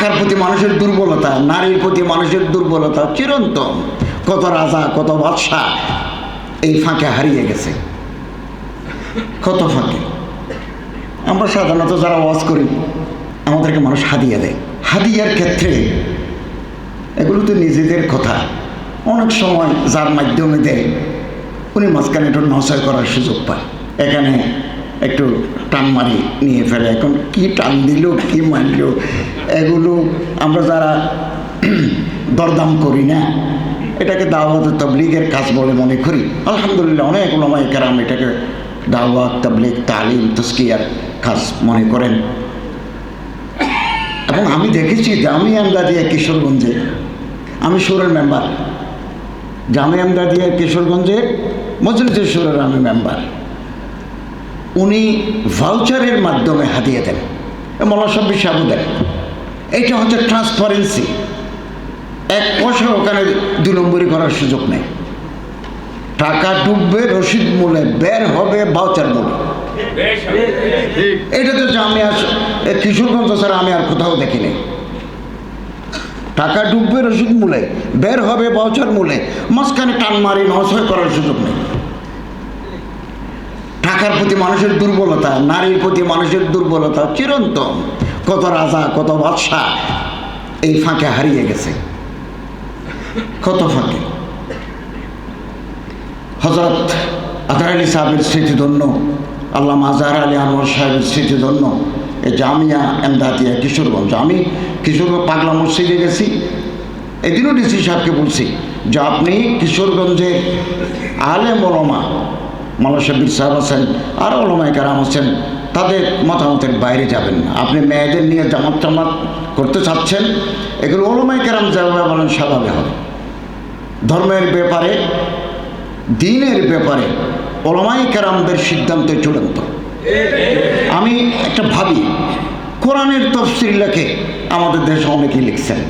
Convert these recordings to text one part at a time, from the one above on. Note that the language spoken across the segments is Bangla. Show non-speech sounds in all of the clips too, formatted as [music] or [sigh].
টাকার প্রতি মানুষের দুর্বলতা, নারীর প্রতি মানুষের দুর্বলতা চিরন্তন। কত রাজা, কত বাদশাহ এই ফাঁকে হারিয়ে গেছে। কত ফাঁকে? আমরা সাধারণত যারা ওয়াজ করি, আমাদেরকে মানুষ হাদিয়া দেয়। হাদিয়ার ক্ষেত্রে এগুলো তো নিজেদের কথা। অনেক সময় যার মাধ্যমে দেয়, উনি মাঝখানে একটু নশয় করার সুযোগ পায়। এখানে একটু টান মারি, নিয়ে ফেলে। এখন কি টান দিল, কি মারল? এগুলো আমরা যারা [clears throat] দরদাম করি না, এটাকে দাওয়াত তবলিগের কাজ বলে মনে করি। আলহামদুলিল্লাহ, অনেক ওলামাই কেরাম এটাকে দাওয়াত, তবলিগ, তালিম তস্কিয়ার কাজ মনে করেন। এবং আমি দেখেছি জামি আমদাদিয়া কিশোরগঞ্জে, আমি সুরের মেম্বার জামি আমদাদিয়া কিশোরগঞ্জের মজলিসের সুরের আমি মেম্বার উনি ভাউচারের মাধ্যমে হাতিয়ে দেন। মলাসব্বি সাবু দেন। এইটা হচ্ছে ট্রান্সপারেন্সি এক পয়সা ওখানে দু নম্বরই করার সুযোগ নেই। টাকা ডুববে, রসিদ মূলে বের হবে ভাউচার মূলে। এটা তো আমি আর কিশোরগঞ্জ ছাড়া আমি আর কোথাও দেখিনি। টাকা ডুববে, রসিদ মূলে বের হবে ভাউচার মূলে। মাঝখানে টান মারি নশয় করার সুযোগ নেই। টাকার প্রতি মানুষের দুর্বলতা, নারীর প্রতি মানুষের দুর্বলতা চিরন্তন। কত রাজা, কত বাদশাহ এই ফাঁকে হারিয়ে গেছে। কত ফাঁকে? হজরত আজহার আলী সাহেবের স্মৃতিধন্য আল্লাহ আজহার আলী আনোয়ার সাহেবের স্মৃতিধন্য, এই জামিয়া এমদাদিয়া কিশোরগঞ্জ। আমি কিশোরগঞ্জ পাগলা মসজিদে গেছি। এদিনও ডিসি সাহেবকে বলছি, যে আপনি কিশোরগঞ্জের আলে মলমা মালাশাবির সাহেব আছেন, আর ওলমায় কারাম আছেন, তাদের মতামতের বাইরে যাবেন না। আপনি মেয়েদের নিয়ে জামাত টামাত করতে চাচ্ছেন, এগুলো ওলমায় কেরাম যেভাবে বলেন সেভাবে হবে। ধর্মের ব্যাপারে, দিনের ব্যাপারে ওলামাই কেরামদের সিদ্ধান্ত চূড়ান্ত। আমি একটা ভাবি, কোরআনের তফসির লেখে আমাদের দেশে অনেকেই লিখছেন।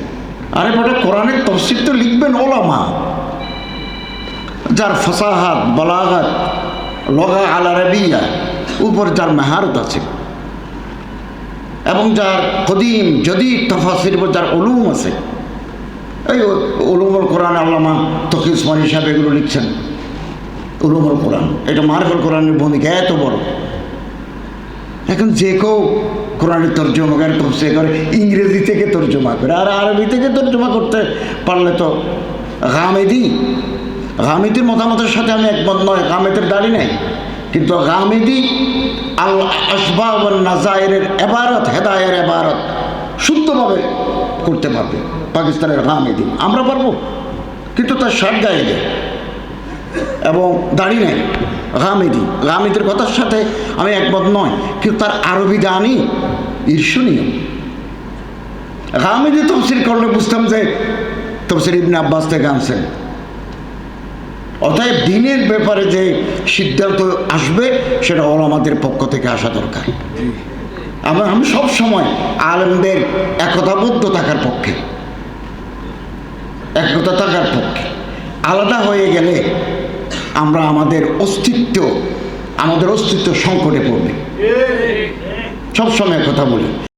আরে বেটা, কোরআনের তফসির তো লিখবেন ওলামা যার ফসাহাত বলাগাত লগা আলা রবিয়া, উপর যার মেহারত আছে। এবং যার কদিম যদি তফাসির যার উলুম আছে। এই উলুমুল কোরআন আল্লামা তকি উসমানী সাহেব এগুলো লিখছেন। উলুমুল কোরআন, এটা মারফুল কোরআনের ভূমিকা এত বড়। এখন যে কেউ কোরআনের তর্জমা করে তফসে করে ইংরেজি থেকে তর্জমা করে, আর আরবি থেকে তর্জমা করতে পারলে তো গামেদি গামেদির মতামতের সাথে আমি একমত নয় গামেদের দাড়ি নাই। কিন্তু গামেদি আল আসবাব নাজায়ের এবারত, হেদায়ের এবারত শুদ্ধভাবে করতে পারবে পাকিস্তানের গামেদি আমরা পারব, কিন্তু তার শার্ট গায়ে দেয় এবং দাড়ি নেই গামেদি গামেদির কথার সাথে আমি একমত নয়, কিন্তু তার আরবি দানি ঈর্ষণীয়। গামেদি তফসিল করলে বুঝতাম যে তফসির ইবনে আব্বাস থেকে আনছেন। অতএব দিনের ব্যাপারে যে সিদ্ধান্ত আসবে, সেটা হল আমাদের পক্ষ থেকে আসা দরকার। আমরা আমি সব সময় আলেমদের একতাবদ্ধ থাকার পক্ষে। একতা থাকার পক্ষে। আলাদা হয়ে গেলে আমরা আমাদের অস্তিত্ব আমাদের অস্তিত্ব সংকটে পড়বে। সব সময় কথা বলি।